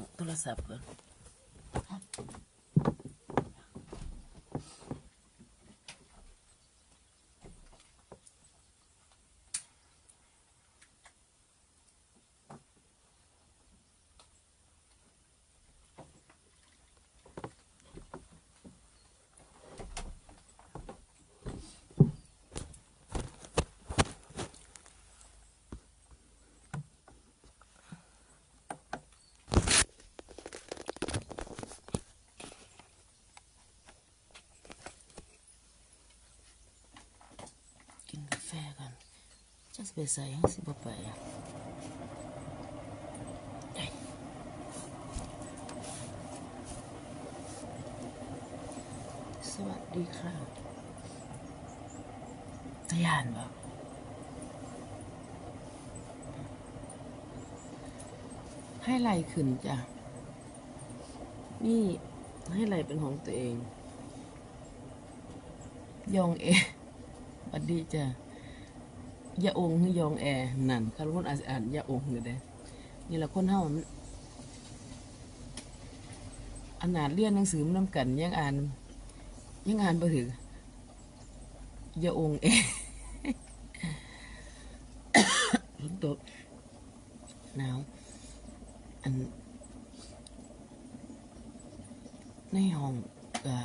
Então, pula sapo จะไปใส่ให้สิบ่ไปอะเอ้ยสวัสดีค่ะทยานบ่ให้ไหลขึ้นจ้ะ นี่ให้ไหลเป็นของตัวเอง ยองเอสวัสดีจ้ะ ยาองค์คือยองแอนั่นคารคนอาจสิอ่านยาองค์อยู่เด้นี่แหละคนเฮามันนอ่านเรียนหนังสือมันนำกันยังอ่าน ยังอ่านบ่ถึงยาองค์แอฝนตกหนาวอัน ในห้องก็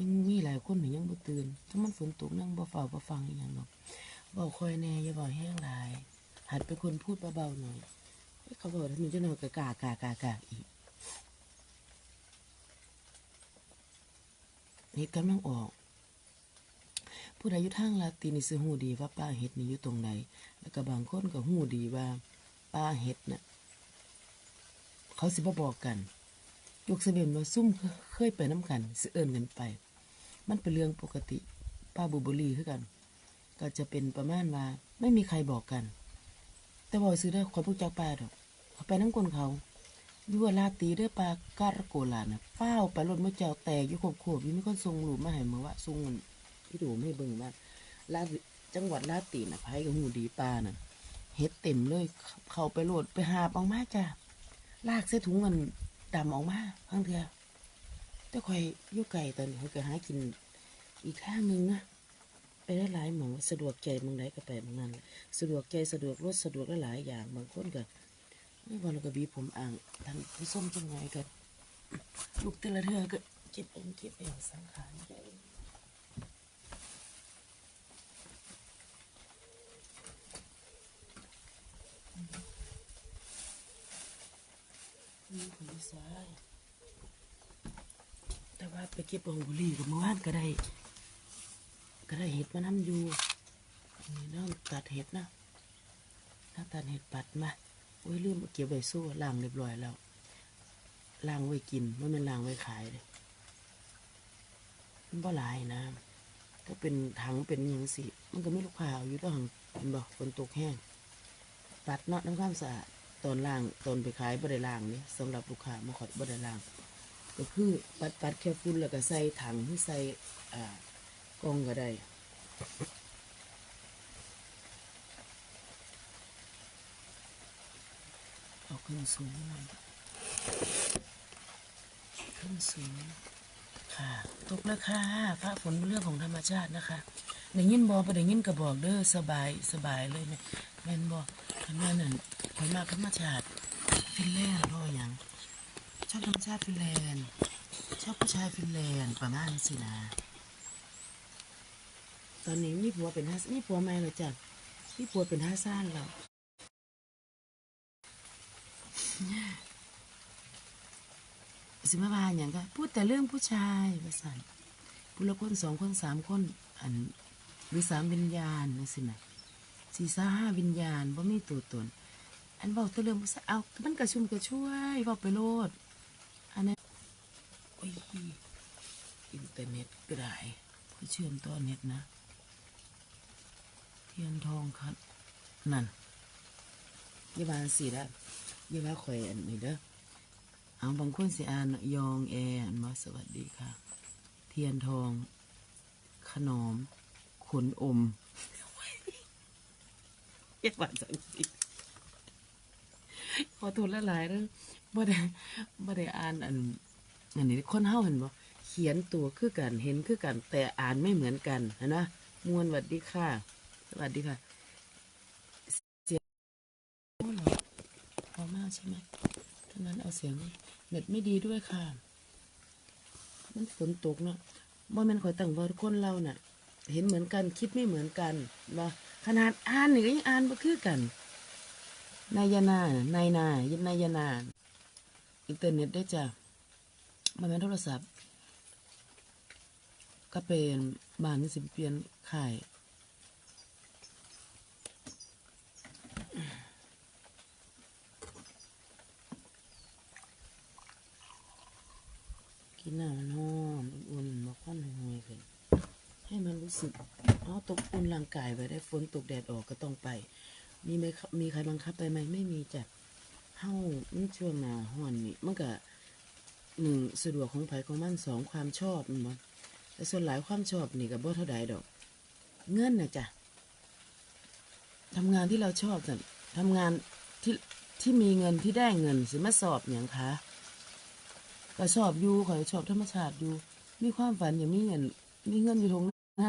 ยังมีหลายคนที่ยังบ่ตื่นถ้ามันฝนตกนั่งบ่เฝ้าบ่ฟังอีหยังหรอก เบาคอยแน่อย่าเบาแห้งหลาย หัดเป็นคนพูดเบาๆหน่อย เขาบอกถ้ามีเจ้าหน่อยก็กากากากาอีกเห็ดกำลังออก ผู้ใดอยู่ทางลาตินนี่สิฮู้ดีว่าป้าเห็ดนี่อยู่ตรงไหนแล้วก็บางคนก็ฮู้ดีว่า ป้าเห็ดน่ะเขาสิบบอกกันยกเสบียนว่าซุ่มเคยไปน้ำกันสิเอินกันไป มันเป็นเรื่องปกติ ป้าบูบุรีคือกัน ก็จะเป็นประมาณว่าไม่มีใครบอกกัน แต่บอกซื้อได้คนพวกจักป้าดอกเขาไปน้ำกลนเขายู่วลาตีเด้อปลาการโกลานะเฝ้าไปรถมื่อเจ้าแตกยู่ขบขบๆอยู่มีคนส่งหลูมาให้มาว่าส่งเงินพี่ดูไม่เบิ่งว่าลาดจังหวัดลาดตีน่ะไผกับหูดีปลาน่ะเฮ็ดเต็มเลย เขาไปโหลดไปหาออกมาจ้าลากใส่ถุงเงินดำออกมาข้างเถื่อแต่ข่อยยู่ไก่ตอนนี้ข่อยก็หากินอีกข้างหนึ่งนะ ไปได้หลายหมองสะดวกใจมองไหนก็ไปมองนั้นสะดวกใจสะดวกรถสะดวกหลายอย่างบางคนก็ไม่วันก็บีผมอ่างท่านผู้ส้มจังไงก็ลูกแต่ละเทือก็เจ็บเองเจ็บเองสังขารนี่คนที่ซ้ายแต่ว่าไปเก็บองบุรีกับเมื่อวานก็ได้ ก็ได้เห็ดมาน้ำอยู่นี่น้องตัดเห็ดนะถ้าตัดเห็ดปัดมาโอ้ยลืมเอาเก็บไว้สู้ล้างเรียบร้อยแล้วล้างไว้กินไม่เป็นล้างไว้ขายเลยมันบ่หลายนะก็เป็นถังเป็นยังสิมันก็ไม่ลูกค้าเอยู่ต้องเห็นบอกฝนตกแห้งปัดเนาะน้ำความสะอาดตอนล้างตอนไปขายบ่ได้ล้างนี่สำหรับลูกค้ามาขอบ่ได้ล้าง ก็คือปัดปัดแค่ฝุ่นแล้วก็ใส่ถังใส่อ่า กล่องก็ได้เอาขึ้นสูงหน่อยขึ้นสูงค่ะ ตกแล้วค่ะฟ้าฝนเป็นเรื่องของธรรมชาตินะคะได้ยินบอไปได้ยินกระบอกเด้อสบายสบายเลยเนี่ยแม่นบอกทำงานนั่นคนมากธรรมชาติฟินแลนด์รออย่างชอบธรรมชาติฟินแลนด์ชอบผู้ชายฟินแลนด์ประมาณนี้สินะ ตอนนี้มีผัวเป็นฮัสมีผัวใหม่แล้วจ้ะมีผัวเป็นฮัสซ่านแล้วสิมาบาอย่างก็พูดแต่เรื่องผู้ชายประสานผู้ละคนสองคนสามคนอันหรือสามวิญญาณนี่สินะสี่สาห้าวิญญาณว่ามีตัวตน อันบอกแต่เรื่องผู้ชายเอามันกระชุ่มกระชวยบอกไปโลดอันนี้โอ้ยอินเทอร์เน็ตก็ได้เพื่อเชื่อมต่อเน็ตนะ เทียนทองครับนั่นอยาบานสิละอยาบาข่อยอันนี้เด้อเอาบางคนสิอ่านยองแออันมาสวัสดีค่ะ เทียนทอง ขนมขนอมอยาบานสังสิขอโทษละหลายเรื่องบ่ได้บ่ได้อ่านอันอันนี้คนเฮาเห็นบ่เขียนตัวคือกันเห็นคือกันแต่อ่านไม่เหมือนกันนนะมวนสวัสดีค่ะ สวัสดีค่ะ เสียงโอ้หรอพอมากใช่ไหมท่านั้นเอาเสียงเน็ตไม่ดีด้วยค่ะ มันฝนตกเนาะบ่แม่นข่อยตั้งว่าคนเราน่ะ เห็นเหมือนกันคิดไม่เหมือนกันว่าขนาดอ่านนี่ก็ยังอ่านบ่คือกัน นายนาน่ะนายนายนายนา อินเทอร์เน็ตได้จ้ะมันเป็นโทรศัพท์ ก็เป็นบานนี่สิเปลี่ยนข่าย กินน้ำมันหอมอุ่นๆมาควันหอยๆขึ้นให้มันรู้สึกเอาตกอุ่นร่างกายไปได้ฝนตกแดดออกก็ต้องไป มีไหมมีใครบังคับไปไหมไม่มีจ้ะเฮ้ามันช่วงหนาห้อนนี่มันก็หนึ่งสะดวกของไผของมันสองความชอบมันแต่ส่วนหลายความชอบนี่ก็บบ่เท่าใดดอก เงินนะจ้ะทำงานที่เราชอบจ้ะทำงานที่ที่มีเงินที่ได้เงินสิมาสอบอย่างคะ ก็ชอบอยู่ขอยชอบธรรมชาติอยู่ มีความฝันอย่างมีเงินมีเงินอยู่ทงหน้า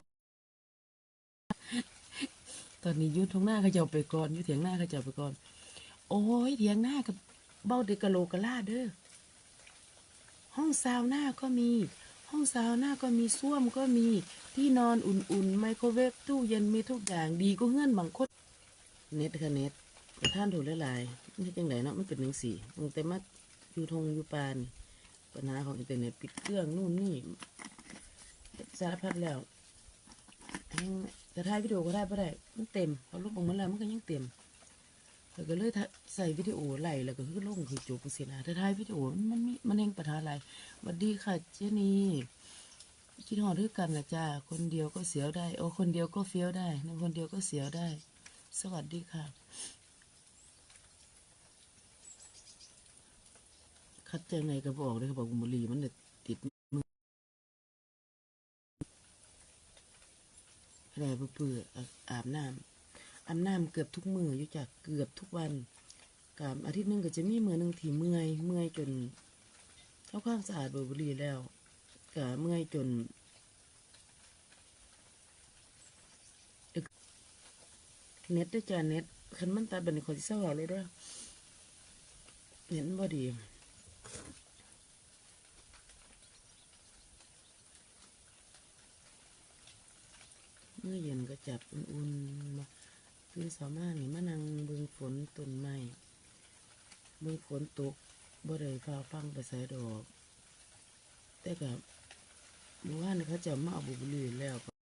ตอนนี้ยุททงหน้าเขาจะไปก่อนยุเถียงหน้าเขาจะไปก่อน โอ้ยเถียงหน้ากับเบ้าเดกะโลกะลาเด้อห้องซาวน่าก็มี ห้องซาวน่าก็มีส้วมก็มี ที่นอนอุ่นๆ ไมโครเวฟตู้เย็นมีทุกอย่างดีก็เงื่อนบางคนเน็ตค่ะเน็ตแต่ท่านถูกหลายๆมันเป็นจังไดเนาะมันเป็นหนึ่งสี่มันแต่มาอยู่ทงอยู่ปาน ปัญหาของอินเทอร์เน็ตปิดเครื่องนู่นนี่สารพัดแล้วแห่งจะถ่ายวิดีโอก็ได้บ่ได้มันเต็มพอลบออกมาแล้วมันก็ยังเต็มแต่ก็เลยใส่วิดีโอไหลแล้วก็คือลงคือจบสินะถ้าถ่ายวิดีโอมันมีมันเองปัญหาอะไรสวัสดีค่ะเจนี่คิดหอดด้วยกันนะจ้าคนเดียวก็เสียวได้ โอ้คนเดียวก็เฟี้ยวได้ในคนเดียวก็เสียวได้ สวัสดีค่ะ คัดแจงไงก็บอกเลยเขาบอกบุหรี่มันเนี่ยติดมืออะไรเปื่ออาบน้ำอาบน้ำเกือบทุกมืออยู่จากเกือบทุกวันกับอาทิตย์หนึงก็จะมีมือหนึ่งที่เมื่อยเมื่อยจนเท่าความสะอาดบุหรี่แล้วก็เมื่อยจนเน็ตด้วยจ้าเน็ตคันมันตัดบัดนคนที่เศร้าเลยด้วยเน็ตมันบ่ดี เมื่อเย็นก็จับอุ่นๆมาตื่นสามารถนี่มานั่งเบิ่งฝนต้นไม้เบิ่งฝนตกบ่ได้ฟ้าฟังไปใส่ดอก แต่กับเมื่อวานเขาจะมาเอาบุบุรีแล้ว